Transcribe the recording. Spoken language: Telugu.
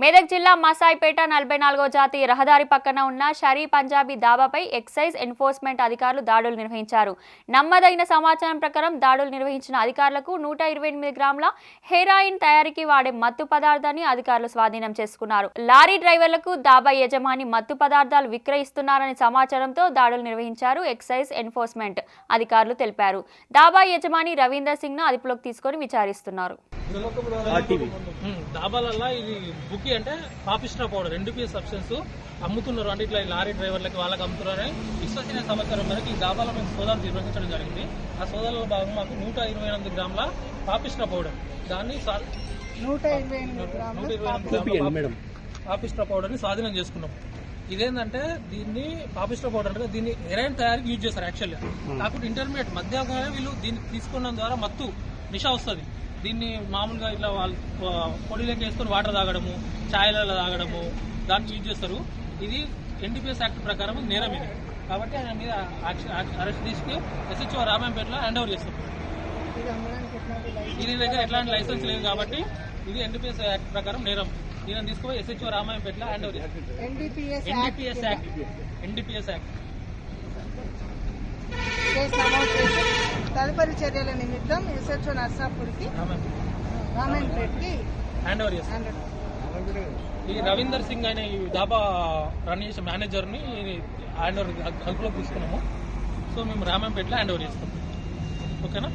మెదక్ జిల్లా మసాయిపేట నలభై నాలుగో జాతీయ రహదారి పక్కన ఉన్న షరీ పంజాబీ దాబాపై ఎక్సైజ్ ఎన్ఫోర్స్మెంట్ అధికారులు దాడులు నిర్వహించారు. నమ్మదైన సమాచారం ప్రకారం దాడులు నిర్వహించిన అధికారులకు నూట ఇరవై ఎనిమిది గ్రాముల హెరాయిన్ తయారీకి వాడే మత్తు పదార్థాన్ని అధికారులు స్వాధీనం చేసుకున్నారు. లారీ డ్రైవర్లకు దాబా యజమాని మత్తు పదార్థాలు విక్రయిస్తున్నారని సమాచారంతో దాడులు నిర్వహించారు ఎక్సైజ్ ఎన్ఫోర్స్మెంట్ అధికారులు తెలిపారు. దాబా యజమాని రవీందర్ సింగ్ను అదుపులోకి తీసుకొని విచారిస్తున్నారు. డాబాలల్లో ఇది బుకి అంటే పాపిస్ట్రా పౌడర్ ఎన్డీపీఎస్ సబ్స్టెన్స్ అమ్ముతున్నారు. అంటే ఇట్లా ఈ లారీ డ్రైవర్లకి వాళ్ళకి అమ్ముతున్నారని విశ్వసనీయ సమాచారం మేరకు ఈ డాబాలో మేము సోదాలు నిర్వహించడం జరిగింది. ఆ సోదాలలో భాగంగా మాకు నూట ఇరవై ఎనిమిది గ్రాముల పాపిస్ట్రా పౌడర్. దాన్ని నూట ఇరవై ఎనిమిది గ్రాములు నూట ఇరవై ఎనిమిది గ్రాముల పాపిస్ట్రా పౌడర్ని స్వాధీనం చేసుకున్నాం. ఇదేంటంటే దీన్ని పాపిస్ట్రా పౌడర్ అంటే దీన్ని హెరైన్ తయారీకి యూజ్ చేస్తారు యాక్చువల్గా. కాకపోతే ఇంటర్మీడియట్ మధ్యాహ్నం వీళ్ళు దీన్ని తీసుకోవడం ద్వారా మత్తు నిషా వస్తుంది. దీన్ని మామూలుగా ఇట్లా వాళ్ళు పొడిలోకి వేసుకొని వాటర్ తాగడము ఛాయలలో తాగడము దానికి యూజ్ చేస్తారు. ఇది ఎన్డీపీఎస్ యాక్ట్ ప్రకారం నేరం ఇది. కాబట్టి ఆయన మీద అరెస్ట్ తీసుకుని ఎస్హెచ్ఓ రామాయంపేటలో హ్యాండ్ ఓవర్ చేస్తాం ఇది అమ్మడానికి ఎట్లాంటి లైసెన్స్ దీని దగ్గర ఎట్లాంటి లైసెన్స్ లేదు కాబట్టి ఇది ఎన్డీపీఎస్ యాక్ట్ ప్రకారం నేరం. దీనిని తీసుకుపోయి ఎస్హెచ్ఓ రామాయంపేటలో హ్యాండ్ ఓవర్ చేస్తాం ఎన్డీపీఎస్ యాక్ట్ ఎన్డీపీఎస్ యాక్ట్ తదుపరి చర్యల నిమిత్తం యూసెఫ్ నర్సాపూర్కి రామన్పేట్కి ఈ రవీందర్ సింగ్ అనే దాబా రన్ చేసే మేనేజర్ని హ్యాండ్ ఓవర్ అదుపులోకి తీసుకున్నాము. సో మేము రామంపేటలో హ్యాండ్ ఓవర్ చేస్తాం. ఓకేనా?